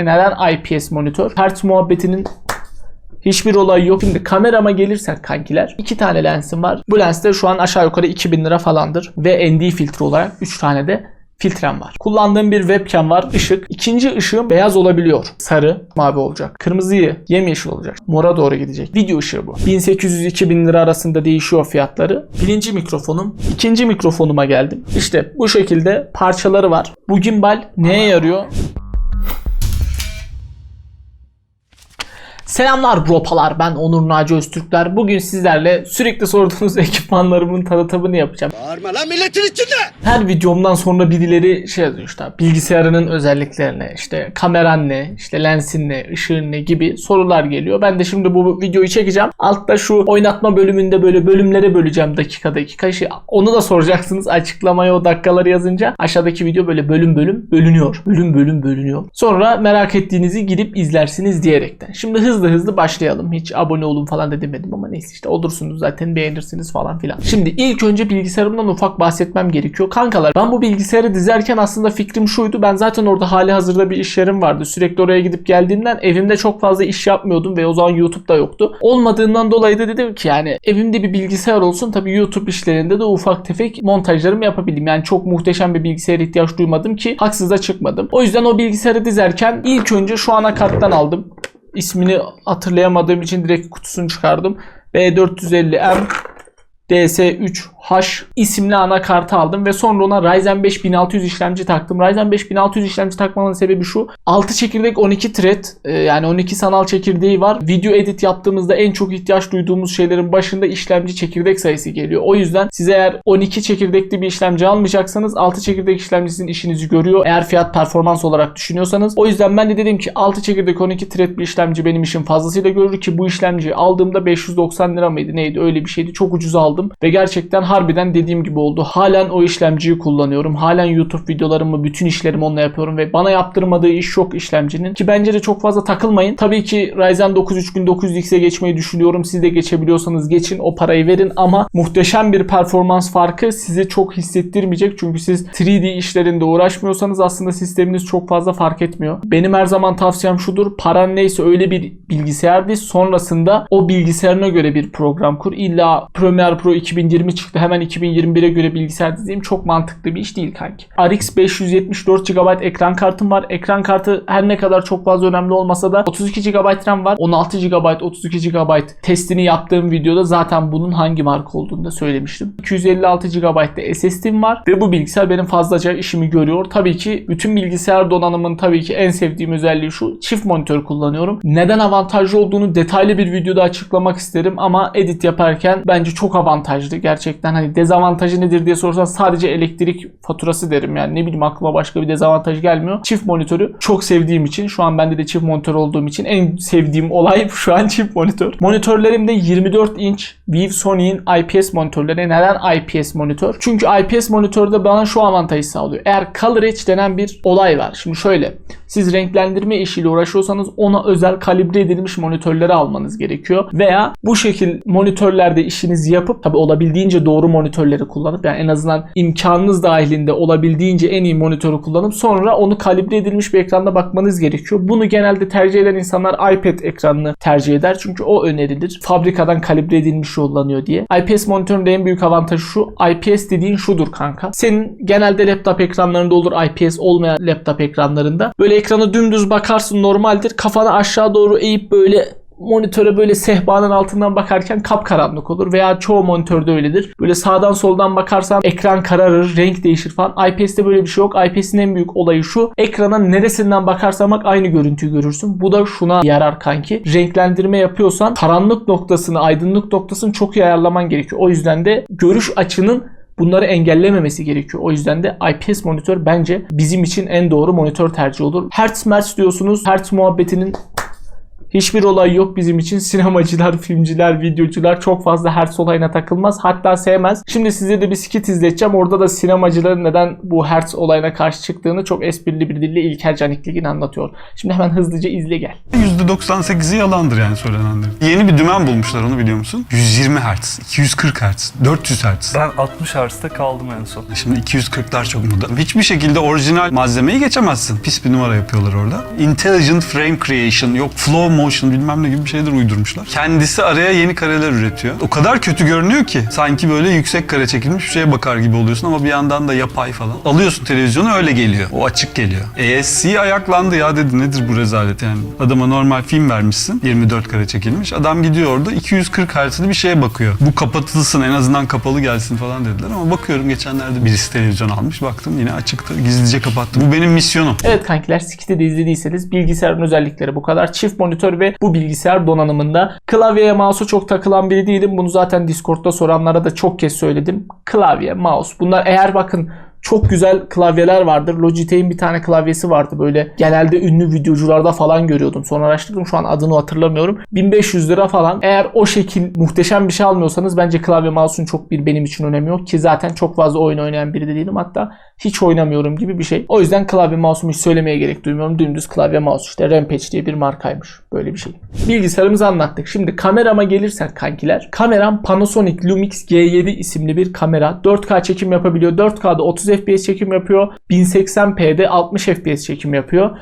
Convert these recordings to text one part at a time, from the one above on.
Neden IPS monitör? Hertz muhabbetinin hiçbir olayı yok. Şimdi kamerama gelirsek kankiler. iki tane lensim var. Bu lensler şu an aşağı yukarı 2000 lira falandır. Ve ND filtre olarak 3 tane de filtrem var. Kullandığım bir webcam var. Işık. İkinci ışığım beyaz olabiliyor. Sarı, mavi olacak. Kırmızıyı yemyeşil olacak. Mora doğru gidecek. Video ışığı bu. 1800-2000 lira arasında değişiyor fiyatları. Birinci mikrofonum. ikinci mikrofonuma geldim. İşte bu şekilde parçaları var. Bu gimbal neye yarıyor? Selamlar bropalar ben Onur Naci Öztürkler. Bugün sizlerle sürekli sorduğunuz ekipmanlarımın tanıtımını yapacağım. Bağırma lan milletin içinde. Her videomdan sonra birileri şey yazıyor işte bilgisayarının özelliklerine işte kameran ne işte lensin ne ışığın ne gibi sorular geliyor. Ben de şimdi bu videoyu çekeceğim. Altta şu oynatma bölümünde böyle bölümlere böleceğim dakika dakika. Şey, onu da soracaksınız açıklamaya o dakikaları yazınca. Aşağıdaki video böyle bölüm bölüm bölünüyor. Bölüm bölüm bölünüyor. Sonra merak ettiğinizi gidip izlersiniz diyerekten. Şimdi hızlı hızlı başlayalım. Hiç abone olun falan da demedim ama neyse işte olursunuz zaten beğenirsiniz falan filan. Şimdi ilk önce bilgisayarımdan ufak bahsetmem gerekiyor. Kankalar ben bu bilgisayarı dizerken aslında fikrim şuydu. Ben zaten orada hali hazırda bir iş yerim vardı. Sürekli oraya gidip geldiğimden evimde çok fazla iş yapmıyordum ve o zaman YouTube'da yoktu. Olmadığından dolayı da dedim ki yani evimde bir bilgisayar olsun. Tabii YouTube işlerinde de ufak tefek montajlarımı yapabildim. Yani çok muhteşem bir bilgisayara ihtiyaç duymadım ki haksız da çıkmadım. O yüzden o bilgisayarı dizerken ilk önce şu anakarttan aldım. İsmini hatırlayamadığım için direkt kutusunu çıkardım. B450M DS3H isimli anakartı aldım ve sonra ona Ryzen 5 1600 işlemci taktım. Ryzen 5 1600 işlemci takmamın sebebi şu. 6 çekirdek 12 thread e, yani 12 sanal çekirdeği var. Video edit yaptığımızda en çok ihtiyaç duyduğumuz şeylerin başında işlemci çekirdek sayısı geliyor. O yüzden siz eğer 12 çekirdekli bir işlemci almayacaksanız 6 çekirdek işlemcisinin işinizi görüyor. Eğer fiyat performans olarak düşünüyorsanız. O yüzden ben de dedim ki 6 çekirdek 12 thread bir işlemci benim işim fazlasıyla görür ki bu işlemciyi aldığımda 590 lira mıydı neydi öyle bir şeydi. Çok ucuz aldım ve gerçekten harbiden dediğim gibi oldu. Halen o işlemciyi kullanıyorum. Halen YouTube videolarımı, bütün işlerimi onunla yapıyorum ve bana yaptırmadığı iş yok işlemcinin. Ki bence de çok fazla takılmayın. Tabii ki Ryzen 9 3900X'e geçmeyi düşünüyorum. Siz de geçebiliyorsanız geçin o parayı verin ama muhteşem bir performans farkı size çok hissettirmeyecek. Çünkü siz 3D işlerinde uğraşmıyorsanız aslında sisteminiz çok fazla fark etmiyor. Benim her zaman tavsiyem şudur. Paran neyse öyle bir bilgisayar. Sonrasında o bilgisayarına göre bir program kur. İlla Premiere Pro 2020 çıktı. Hemen 2021'e göre bilgisayar dizeyim. Çok mantıklı bir iş değil kanki. RX 574 GB ekran kartım var. Ekran kartı her ne kadar çok fazla önemli olmasa da 32 GB RAM var. 16 GB, 32 GB testini yaptığım videoda zaten bunun hangi marka olduğunu da söylemiştim. 256 GB de SSD'm var ve bu bilgisayar benim fazlaca işimi görüyor. Tabii ki bütün bilgisayar donanımın tabii ki en sevdiğim özelliği şu. Çift monitör kullanıyorum. Neden avantajlı olduğunu detaylı bir videoda açıklamak isterim ama edit yaparken bence çok avantajlı. Gerçekten hani dezavantajı nedir diye sorsan sadece elektrik faturası derim yani. Ne bileyim aklıma başka bir dezavantaj gelmiyor. Çift monitörü çok sevdiğim için şu an bende de çift monitör olduğum için en sevdiğim olay şu an çift monitör. Monitörlerimde 24 inç Vive Sony'in IPS monitörleri. Neden IPS monitör? Çünkü IPS monitörde bana şu avantajı sağlıyor. Eğer Color Edge denen bir olay var. Şimdi şöyle. Siz renklendirme işiyle uğraşıyorsanız ona özel kalibre edilmiş monitörleri almanız gerekiyor. Veya bu şekil monitörlerde işinizi yapıp tabi olabildiğince doğru monitörleri kullanıp yani en azından imkanınız dahilinde olabildiğince en iyi monitörü kullanıp sonra onu kalibre edilmiş bir ekranda bakmanız gerekiyor. Bunu genelde tercih eden insanlar iPad ekranını tercih eder. Çünkü o önerilir. Fabrikadan kalibre edilmiş yollanıyor diye. IPS monitörün en büyük avantajı şu. IPS dediğin şudur kanka. Senin genelde laptop ekranlarında olur IPS olmayan laptop ekranlarında. Böyle ekrana dümdüz bakarsın normaldir. Kafanı aşağı doğru eğip böyle monitöre böyle sehpanın altından bakarken kapkaranlık olur veya çoğu monitörde öyledir. Böyle sağdan soldan bakarsan ekran kararır, renk değişir falan. IPS'te böyle bir şey yok. IPS'in en büyük olayı şu. Ekrana neresinden bakarsan bak aynı görüntüyü görürsün. Bu da şuna yarar kanki. Renklendirme yapıyorsan karanlık noktasını, aydınlık noktasını çok iyi ayarlaman gerekiyor. O yüzden de görüş açının bunları engellememesi gerekiyor. O yüzden de IPS monitör bence bizim için en doğru monitör tercih olur. Hertz Mertz diyorsunuz. Hertz muhabbetinin Hiçbir olay yok bizim için. Sinemacılar, filmciler, videocular çok fazla hertz olayına takılmaz. Hatta sevmez. Şimdi size de bir skit izleteceğim. Orada da sinemacıların neden bu hertz olayına karşı çıktığını çok esprili bir dille İlker Canikligin anlatıyor. Şimdi hemen hızlıca izle gel. %98'i yalandır yani söylenenlerin. Yeni bir dümen bulmuşlar onu biliyor musun? 120 Hz, 240 Hz, 400 Hz. Ben 60 Hz'te kaldım en son. Şimdi 240'lar çok moda. Hiçbir şekilde orijinal malzemeyi geçemezsin. Pis bir numara yapıyorlar orada. Intelligent Frame Creation, yok Flow Motion bilmem ne gibi bir şeyler uydurmuşlar. Kendisi araya yeni kareler üretiyor. O kadar kötü görünüyor ki sanki böyle yüksek kare çekilmiş bir şeye bakar gibi oluyorsun ama bir yandan da yapay falan. Alıyorsun televizyonu öyle geliyor. O açık geliyor. ESC ayaklandı ya dedi nedir bu rezalet yani. Adama normal film vermişsin. 24 kare çekilmiş. Adam gidiyor orada 240 Hz'li bir şeye bakıyor. Bu kapatılsın en azından kapalı gelsin falan dediler ama bakıyorum geçenlerde birisi televizyon almış. Baktım yine açıktı. Gizlice kapattım. Bu benim misyonum. Evet kankiler skiti de izlediyseniz bilgisayarın özellikleri bu kadar. Çift monitör ve bu bilgisayar donanımında. Klavyeye mouse'a çok takılan biri değilim. Bunu zaten Discord'da soranlara da çok kez söyledim. Klavye, mouse. Bunlar eğer bakın çok güzel klavyeler vardır. Logitech'in bir tane klavyesi vardı böyle. Genelde ünlü videocularda falan görüyordum. Sonra araştırdım şu an adını hatırlamıyorum. 1500 lira falan. Eğer o şekil muhteşem bir şey almıyorsanız bence klavye mouse'un çok bir benim için önemi yok. Ki zaten çok fazla oyun oynayan biri de değilim. Hatta hiç oynamıyorum gibi bir şey. O yüzden klavye mouse'umu hiç söylemeye gerek duymuyorum. Dümdüz klavye mouse işte Rampage diye bir markaymış. Böyle bir şey. Bilgisayarımızı anlattık. Şimdi kamerama gelirsek kankiler. Kameram Panasonic Lumix G7 isimli bir kamera. 4K çekim yapabiliyor. 4K'da 30 FPS çekim yapıyor. 1080p'de 60 FPS çekim yapıyor.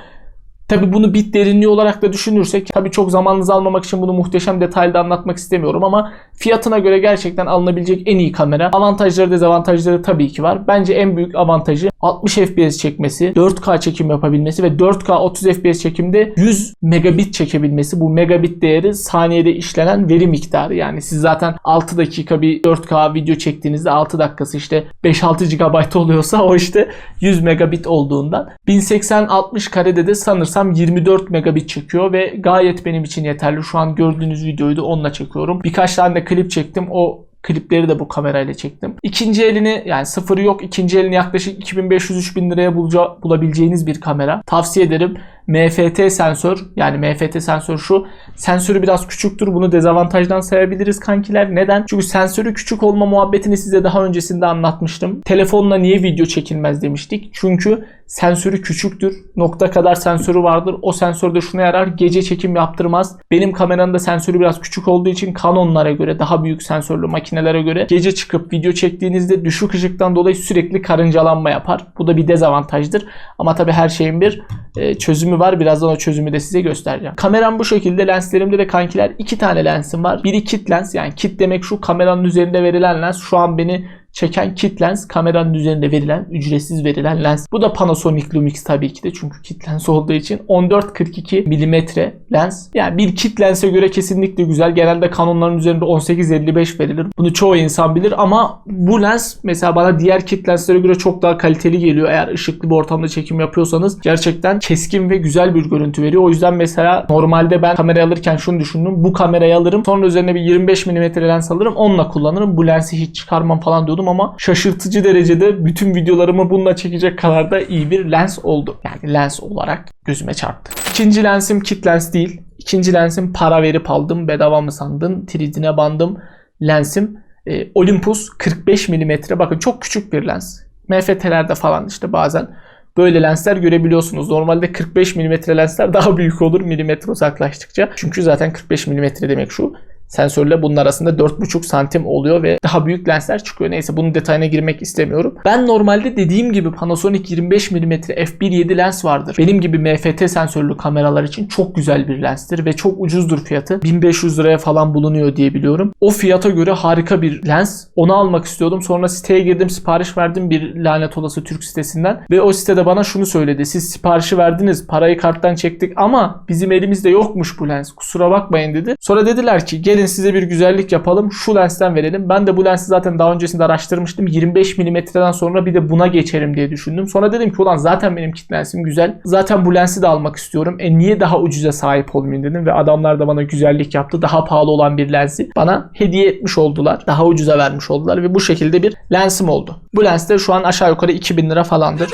Tabi bunu bit derinliği olarak da düşünürsek tabi çok zamanınızı almamak için bunu muhteşem detaylı anlatmak istemiyorum ama fiyatına göre gerçekten alınabilecek en iyi kamera. Avantajları dezavantajları tabii ki var. Bence en büyük avantajı 60 FPS çekmesi, 4K çekim yapabilmesi ve 4K 30 FPS çekimde 100 megabit çekebilmesi. Bu megabit değeri saniyede işlenen veri miktarı. Yani siz zaten 6 dakika bir 4K video çektiğinizde 6 dakikası işte 5-6 GB oluyorsa o işte 100 megabit olduğundan 1080-60 karede de sanırsam 24 megabit çekiyor ve gayet benim için yeterli. Şu an gördüğünüz videoyu da onunla çekiyorum. Birkaç tane de klip çektim. O klipleri de bu kamerayla çektim. İkinci elini yani sıfırı yok. İkinci elini yaklaşık 2500-3000 liraya bulaca- bulabileceğiniz bir kamera. Tavsiye ederim. MFT sensör yani MFT sensör şu. Sensörü biraz küçüktür. Bunu dezavantajdan sayabiliriz kankiler. Neden? Çünkü sensörü küçük olma muhabbetini size daha öncesinde anlatmıştım. Telefonla niye video çekilmez demiştik. Çünkü sensörü küçüktür. Nokta kadar sensörü vardır. O sensör de şuna yarar. Gece çekim yaptırmaz. Benim kameranın da sensörü biraz küçük olduğu için Canon'lara göre daha büyük sensörlü makinelere göre gece çıkıp video çektiğinizde düşük ışıktan dolayı sürekli karıncalanma yapar. Bu da bir dezavantajdır. Ama tabii her şeyin bir e, çözümü var. Birazdan o çözümü de size göstereceğim. Kameram bu şekilde. Lenslerimde de kankiler iki tane lensim var. Biri kit lens yani kit demek şu kameranın üzerinde verilen lens. Şu an beni çeken kit lens kameranın üzerinde verilen ücretsiz verilen lens. Bu da Panasonic Lumix tabii ki de çünkü kit lens olduğu için 14-42 milimetre lens. Yani bir kit lense göre kesinlikle güzel. Genelde Canon'ların üzerinde 18-55 verilir. Bunu çoğu insan bilir ama bu lens mesela bana diğer kit lenslere göre çok daha kaliteli geliyor. Eğer ışıklı bir ortamda çekim yapıyorsanız gerçekten keskin ve güzel bir görüntü veriyor. O yüzden mesela normalde ben kamerayı alırken şunu düşündüm. Bu kamerayı alırım. Sonra üzerine bir 25 mm lens alırım. Onunla kullanırım. Bu lensi hiç çıkarmam falan diyordum ama şaşırtıcı derecede bütün videolarımı bununla çekecek kadar da iyi bir lens oldu. Yani lens olarak gözüme çarptı. İkinci lensim kit lens değil. İkinci lensim para verip aldım. Bedava mı sandın? 3D'ne bandım. Lensim e, Olympus 45 mm. Bakın çok küçük bir lens. MFT'lerde falan işte bazen böyle lensler görebiliyorsunuz. Normalde 45 mm lensler daha büyük olur milimetre uzaklaştıkça. Çünkü zaten 45 mm demek şu. Sensörle bunun arasında 4,5 santim oluyor ve daha büyük lensler çıkıyor. Neyse bunun detayına girmek istemiyorum. Ben normalde dediğim gibi Panasonic 25 mm f1.7 lens vardır. Benim gibi MFT sensörlü kameralar için çok güzel bir lenstir ve çok ucuzdur fiyatı. 1500 liraya falan bulunuyor diye biliyorum. O fiyata göre harika bir lens. Onu almak istiyordum. Sonra siteye girdim sipariş verdim bir lanet olası Türk sitesinden. Ve o sitede bana şunu söyledi. Siz siparişi verdiniz parayı karttan çektik ama bizim elimizde yokmuş bu lens. Kusura bakmayın dedi. Sonra dediler ki gelin size bir güzellik yapalım. Şu lensten verelim. Ben de bu lensi zaten daha öncesinde araştırmıştım. 25 milimetreden sonra bir de buna geçerim diye düşündüm. Sonra dedim ki ulan zaten benim kit lensim güzel. Zaten bu lensi de almak istiyorum. E niye daha ucuza sahip olmayayım dedim. Ve adamlar da bana güzellik yaptı. Daha pahalı olan bir lensi bana hediye etmiş oldular. Daha ucuza vermiş oldular. Ve bu şekilde bir lensim oldu. Bu lens de şu an aşağı yukarı 2000 lira falandır.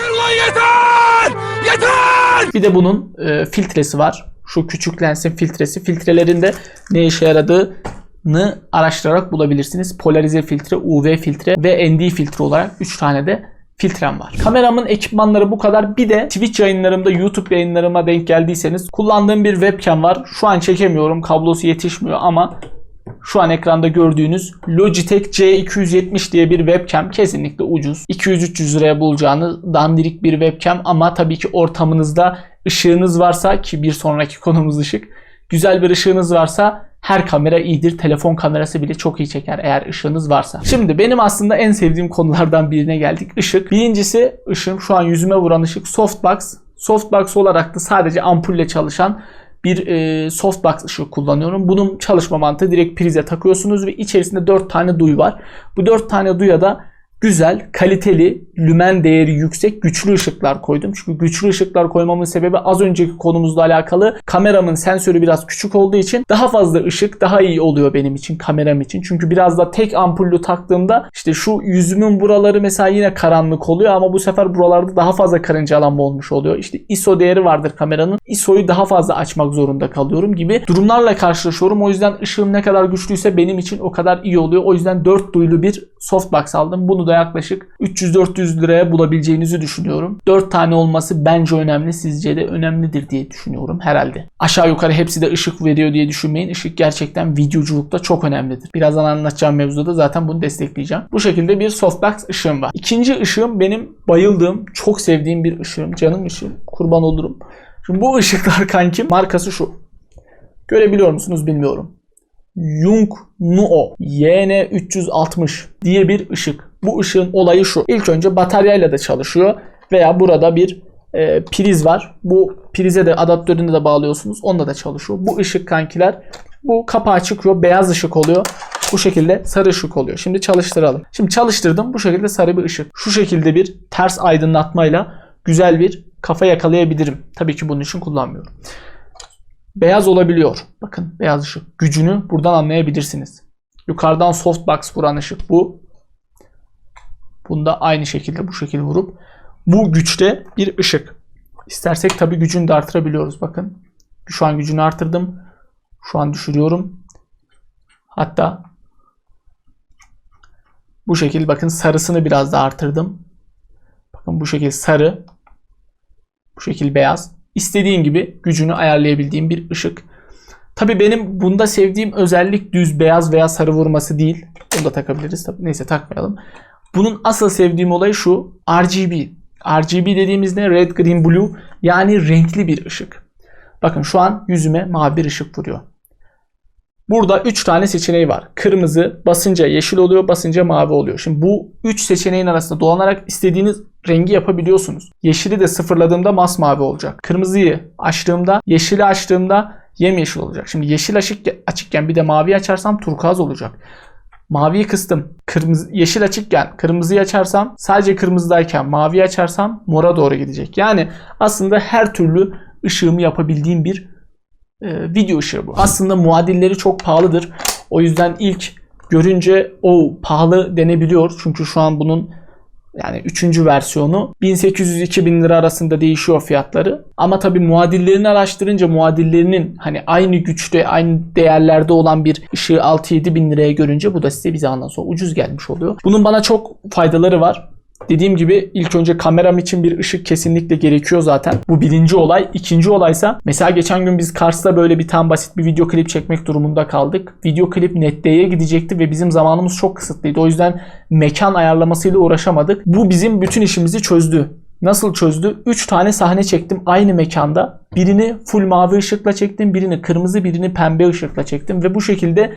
Bir de bunun e, filtresi var. Şu küçük lensin filtresi. Filtrelerin de ne işe yaradığını araştırarak bulabilirsiniz. Polarize filtre, UV filtre ve ND filtre olarak 3 tane de filtrem var. Kameramın ekipmanları bu kadar. Bir de Twitch yayınlarımda, YouTube yayınlarıma denk geldiyseniz kullandığım bir webcam var. Şu an çekemiyorum. Kablosu yetişmiyor ama şu an ekranda gördüğünüz Logitech C270 diye bir webcam kesinlikle ucuz. 200-300 liraya bulacağınız dandirik bir webcam ama tabii ki ortamınızda ışığınız varsa ki bir sonraki konumuz ışık. Güzel bir ışığınız varsa her kamera iyidir. Telefon kamerası bile çok iyi çeker eğer ışığınız varsa. Şimdi benim aslında en sevdiğim konulardan birine geldik. Işık. Birincisi ışığım şu an yüzüme vuran ışık softbox. Softbox olarak da sadece ampulle çalışan bir e, softbox ışığı kullanıyorum. Bunun çalışma mantığı direkt prize takıyorsunuz ve içerisinde 4 tane duy var. Bu 4 tane duya da güzel, kaliteli, lümen değeri yüksek, güçlü ışıklar koydum. Çünkü güçlü ışıklar koymamın sebebi az önceki konumuzla alakalı. Kameramın sensörü biraz küçük olduğu için daha fazla ışık daha iyi oluyor benim için, kameram için. Çünkü biraz da tek ampullü taktığımda işte şu yüzümün buraları mesela yine karanlık oluyor ama bu sefer buralarda daha fazla karıncalanma olmuş oluyor. İşte ISO değeri vardır kameranın. ISO'yu daha fazla açmak zorunda kalıyorum gibi durumlarla karşılaşıyorum. O yüzden ışığım ne kadar güçlüyse benim için o kadar iyi oluyor. O yüzden 4 duyulu bir softbox aldım. Bunu da yaklaşık 300-400 liraya bulabileceğinizi düşünüyorum. 4 tane olması bence önemli. Sizce de önemlidir diye düşünüyorum herhalde. Aşağı yukarı hepsi de ışık veriyor diye düşünmeyin. Işık gerçekten videoculukta çok önemlidir. Birazdan anlatacağım mevzuda zaten bunu destekleyeceğim. Bu şekilde bir softbox ışığım var. İkinci ışığım benim bayıldığım, çok sevdiğim bir ışığım. Canım ışığım. Kurban olurum. Şimdi bu ışıklar kankim markası şu. Görebiliyor musunuz bilmiyorum. Yungnuo YN360 diye bir ışık. Bu ışığın olayı şu. İlk önce bataryayla da çalışıyor veya burada bir e, priz var. Bu prize de adaptörünü de bağlıyorsunuz. Onunla da çalışıyor. Bu ışık kankiler bu kapağı çıkıyor. Beyaz ışık oluyor. Bu şekilde sarı ışık oluyor. Şimdi çalıştıralım. Şimdi çalıştırdım. Bu şekilde sarı bir ışık. Şu şekilde bir ters aydınlatmayla güzel bir kafa yakalayabilirim. Tabii ki bunun için kullanmıyorum. Beyaz olabiliyor. Bakın beyaz ışık. Gücünü buradan anlayabilirsiniz. Yukarıdan softbox vuran ışık bu. Bunda aynı şekilde bu şekilde vurup bu güçte bir ışık. İstersek tabi gücünü de artırabiliyoruz. Bakın. Şu an gücünü artırdım. Şu an düşürüyorum. Hatta bu şekilde bakın sarısını biraz da artırdım. Bakın bu şekilde sarı. Bu şekilde beyaz. İstediğin gibi gücünü ayarlayabildiğim bir ışık. Tabi benim bunda sevdiğim özellik düz beyaz veya sarı vurması değil. Bunu da takabiliriz. Tabii. Neyse takmayalım. Bunun asıl sevdiğim olay şu. RGB. RGB dediğimiz ne? Red, green, blue. Yani renkli bir ışık. Bakın şu an yüzüme mavi bir ışık vuruyor. Burada 3 tane seçeneği var. Kırmızı basınca yeşil oluyor, basınca mavi oluyor. Şimdi bu 3 seçeneğin arasında dolanarak istediğiniz rengi yapabiliyorsunuz. Yeşili de sıfırladığımda masmavi olacak. Kırmızıyı açtığımda, yeşili açtığımda yemyeşil olacak. Şimdi yeşil açık açıkken bir de mavi açarsam turkuaz olacak. Maviyi kıstım. Kırmızı, yeşil açıkken kırmızıyı açarsam sadece kırmızıdayken maviyi açarsam mora doğru gidecek. Yani aslında her türlü ışığımı yapabildiğim bir e, video ışığı bu. Aslında muadilleri çok pahalıdır. O yüzden ilk görünce o pahalı denebiliyor. Çünkü şu an bunun yani üçüncü versiyonu 1800-2000 lira arasında değişiyor fiyatları. Ama tabi muadillerini araştırınca muadillerinin hani aynı güçte aynı değerlerde olan bir ışığı 6-7 bin liraya görünce bu da size bir zamandan sonra ucuz gelmiş oluyor. Bunun bana çok faydaları var. Dediğim gibi ilk önce kameram için bir ışık kesinlikle gerekiyor zaten. Bu birinci olay. İkinci olaysa mesela geçen gün biz Kars'ta böyle bir tam basit bir video klip çekmek durumunda kaldık. Video klip NetD'ye gidecekti ve bizim zamanımız çok kısıtlıydı. O yüzden mekan ayarlamasıyla uğraşamadık. Bu bizim bütün işimizi çözdü. Nasıl çözdü? 3 tane sahne çektim aynı mekanda. Birini full mavi ışıkla çektim, birini kırmızı, birini pembe ışıkla çektim ve bu şekilde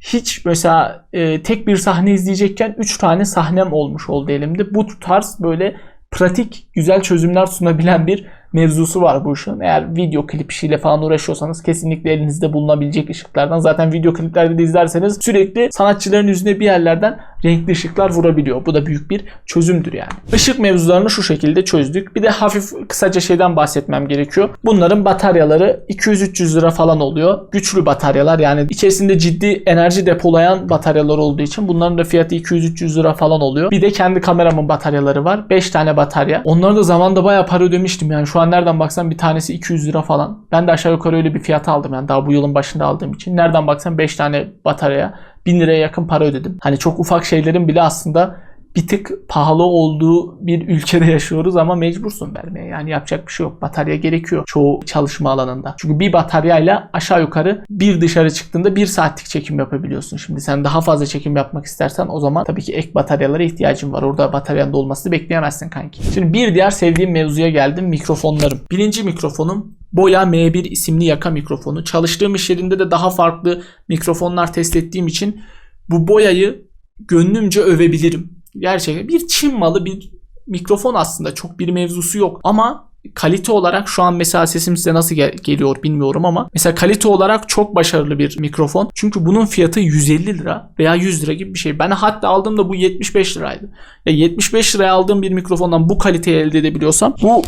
hiç mesela e, tek bir sahne izleyecekken 3 tane sahnem olmuş oldu elimde. Bu tarz böyle pratik güzel çözümler sunabilen bir mevzusu var bu işin. Eğer video klip işiyle falan uğraşıyorsanız kesinlikle elinizde bulunabilecek ışıklardan. Zaten video kliplerde de izlerseniz sürekli sanatçıların yüzüne bir yerlerden renkli ışıklar vurabiliyor. Bu da büyük bir çözümdür yani. Işık mevzularını şu şekilde çözdük. Bir de hafif kısaca şeyden bahsetmem gerekiyor. Bunların bataryaları 200-300 lira falan oluyor. Güçlü bataryalar yani içerisinde ciddi enerji depolayan bataryalar olduğu için bunların da fiyatı 200-300 lira falan oluyor. Bir de kendi kameramın bataryaları var. 5 tane batarya. Onları da zamanda bayağı para ödemiştim yani şu şu an nereden baksan bir tanesi 200 lira falan. Ben de aşağı yukarı öyle bir fiyata aldım yani daha bu yılın başında aldığım için. Nereden baksan 5 tane bataryaya 1000 liraya yakın para ödedim. Hani çok ufak şeylerin bile aslında bir tık pahalı olduğu bir ülkede yaşıyoruz ama mecbursun vermeye. Yani yapacak bir şey yok. Batarya gerekiyor çoğu çalışma alanında. Çünkü bir bataryayla aşağı yukarı bir dışarı çıktığında bir saatlik çekim yapabiliyorsun. Şimdi sen daha fazla çekim yapmak istersen o zaman tabii ki ek bataryalara ihtiyacın var. Orada bataryanın dolmasını bekleyemezsin kanki. Şimdi bir diğer sevdiğim mevzuya geldim. Mikrofonlarım. Birinci mikrofonum Boya M1 isimli yaka mikrofonu. Çalıştığım iş yerinde de daha farklı mikrofonlar test ettiğim için bu boyayı gönlümce övebilirim. Gerçekten bir Çin malı bir mikrofon aslında çok bir mevzusu yok ama kalite olarak şu an mesela sesim size nasıl gel- geliyor bilmiyorum ama mesela kalite olarak çok başarılı bir mikrofon. Çünkü bunun fiyatı 150 lira veya 100 lira gibi bir şey. Ben hatta aldığımda bu 75 liraydı. Ya 75 liraya aldığım bir mikrofondan bu kaliteyi elde edebiliyorsam bu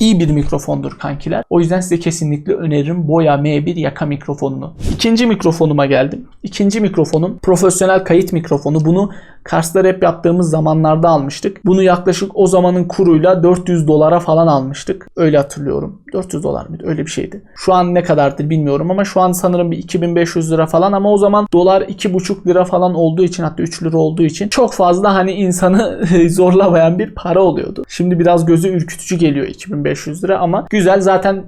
iyi bir mikrofondur kankiler. O yüzden size kesinlikle öneririm Boya M1 yaka mikrofonunu. İkinci mikrofonuma geldim. İkinci mikrofonum profesyonel kayıt mikrofonu. Bunu Kars'ta rap yaptığımız zamanlarda almıştık. Bunu yaklaşık o zamanın kuruyla 400 dolara falan almıştık. Öyle hatırlıyorum. 400 dolar mıydı? Öyle bir şeydi. Şu an ne kadardır bilmiyorum ama şu an sanırım bir 2500 lira falan ama o zaman dolar 2,5 lira falan olduğu için hatta 3 lira olduğu için çok fazla hani insanı zorlamayan bir para oluyordu. Şimdi biraz gözü ürkütücü geliyor 2500 lira ama güzel zaten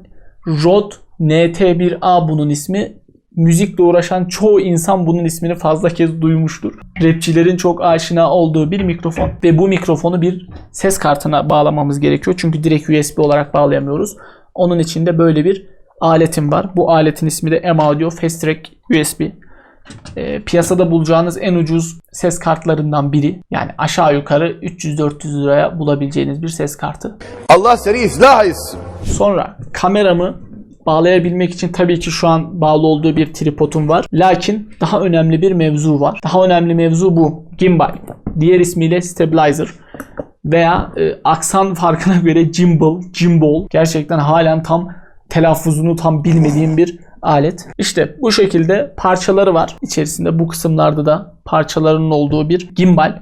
Rode NT1A bunun ismi müzikle uğraşan çoğu insan bunun ismini fazla kez duymuştur. Rapçilerin çok aşina olduğu bir mikrofon ve bu mikrofonu bir ses kartına bağlamamız gerekiyor. Çünkü direkt USB olarak bağlayamıyoruz. Onun için de böyle bir aletim var. Bu aletin ismi de M-Audio Fast Track USB. Ee, piyasada bulacağınız en ucuz ses kartlarından biri. Yani aşağı yukarı 300-400 liraya bulabileceğiniz bir ses kartı. Allah seni ıslah etsin. Sonra kameramı bağlayabilmek için tabii ki şu an bağlı olduğu bir tripodum var. Lakin daha önemli bir mevzu var. Daha önemli mevzu bu. Gimbal. Diğer ismiyle stabilizer. Veya e, aksan farkına göre gimbal, gimbal. Gerçekten halen tam telaffuzunu tam bilmediğim bir alet. İşte bu şekilde parçaları var. İçerisinde bu kısımlarda da parçalarının olduğu bir gimbal.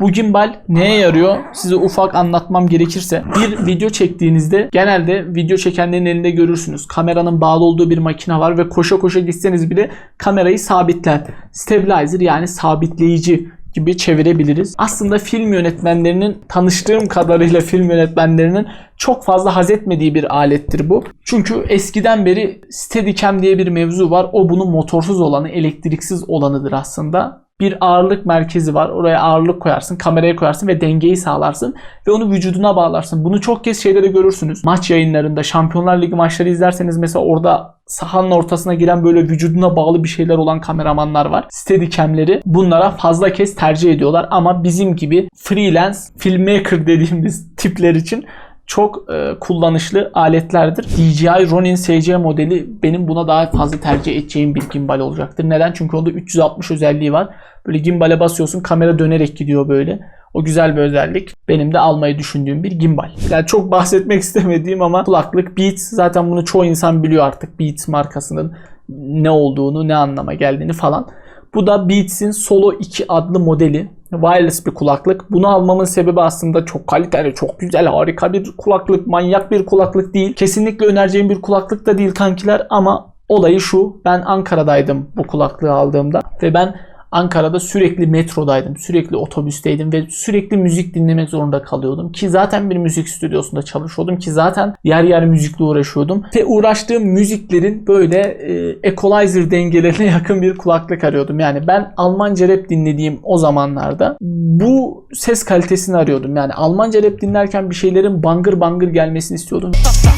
Bu gimbal neye yarıyor? Size ufak anlatmam gerekirse. Bir video çektiğinizde genelde video çekenlerin elinde görürsünüz. Kameranın bağlı olduğu bir makine var ve koşa koşa gitseniz bile kamerayı sabitler. Stabilizer yani sabitleyici gibi çevirebiliriz. Aslında film yönetmenlerinin tanıştığım kadarıyla film yönetmenlerinin çok fazla haz etmediği bir alettir bu. Çünkü eskiden beri Steadicam diye bir mevzu var. O bunun motorsuz olanı, elektriksiz olanıdır aslında bir ağırlık merkezi var. Oraya ağırlık koyarsın, kameraya koyarsın ve dengeyi sağlarsın ve onu vücuduna bağlarsın. Bunu çok kez şeyde de görürsünüz. Maç yayınlarında, Şampiyonlar Ligi maçları izlerseniz mesela orada sahanın ortasına giren böyle vücuduna bağlı bir şeyler olan kameramanlar var. Steadicam'leri bunlara fazla kez tercih ediyorlar ama bizim gibi freelance filmmaker dediğimiz tipler için çok e, kullanışlı aletlerdir. DJI Ronin SC modeli benim buna daha fazla tercih edeceğim bir gimbal olacaktır. Neden? Çünkü onda 360 özelliği var. Böyle gimbale basıyorsun kamera dönerek gidiyor böyle. O güzel bir özellik. Benim de almayı düşündüğüm bir gimbal. Yani çok bahsetmek istemediğim ama kulaklık Beats. Zaten bunu çoğu insan biliyor artık Beats markasının ne olduğunu, ne anlama geldiğini falan. Bu da Beats'in Solo 2 adlı modeli. Wireless bir kulaklık. Bunu almamın sebebi aslında çok kaliteli, çok güzel, harika bir kulaklık, manyak bir kulaklık değil. Kesinlikle önereceğim bir kulaklık da değil kankiler ama olayı şu. Ben Ankara'daydım bu kulaklığı aldığımda ve ben Ankara'da sürekli metrodaydım, sürekli otobüsteydim ve sürekli müzik dinlemek zorunda kalıyordum. Ki zaten bir müzik stüdyosunda çalışıyordum ki zaten yer yer müzikle uğraşıyordum. Ve uğraştığım müziklerin böyle e, equalizer dengelerine yakın bir kulaklık arıyordum. Yani ben Almanca rap dinlediğim o zamanlarda bu ses kalitesini arıyordum. Yani Almanca rap dinlerken bir şeylerin bangır bangır gelmesini istiyordum.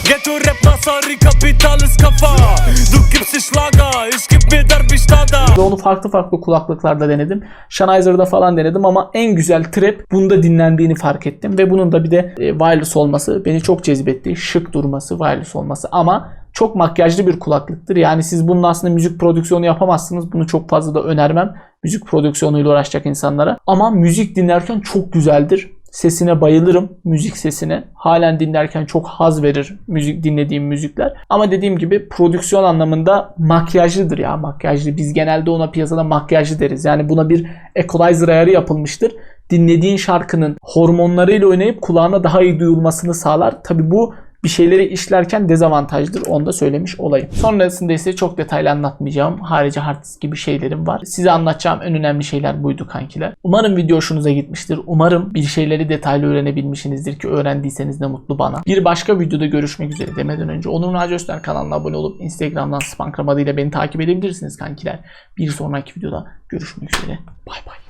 Ghetto Rap Masari Kapital ist kafa Du gibst die Schlager, ich geb mir der Stada Ve onu farklı farklı kulaklıklarda denedim. Sennheiser'da falan denedim ama en güzel trap bunda dinlendiğini fark ettim. Ve bunun da bir de e, wireless olması beni çok cezbetti. Şık durması, wireless olması ama çok makyajlı bir kulaklıktır. Yani siz bunun aslında müzik prodüksiyonu yapamazsınız. Bunu çok fazla da önermem. Müzik prodüksiyonuyla uğraşacak insanlara. Ama müzik dinlerken çok güzeldir. Sesine bayılırım müzik sesine. Halen dinlerken çok haz verir müzik dinlediğim müzikler. Ama dediğim gibi prodüksiyon anlamında makyajlıdır ya makyajlı. Biz genelde ona piyasada makyajlı deriz. Yani buna bir equalizer ayarı yapılmıştır. Dinlediğin şarkının hormonlarıyla oynayıp kulağına daha iyi duyulmasını sağlar. Tabi bu bir şeyleri işlerken dezavantajdır. Onu da söylemiş olayım. Sonrasında ise çok detaylı anlatmayacağım. Harici hard disk gibi şeylerim var. Size anlatacağım en önemli şeyler buydu kankiler. Umarım video hoşunuza gitmiştir. Umarım bir şeyleri detaylı öğrenebilmişsinizdir ki öğrendiyseniz ne mutlu bana. Bir başka videoda görüşmek üzere demeden önce Onur Naci Öztürk kanalına abone olup Instagram'dan Spankram adıyla beni takip edebilirsiniz kankiler. Bir sonraki videoda görüşmek üzere. Bay bay.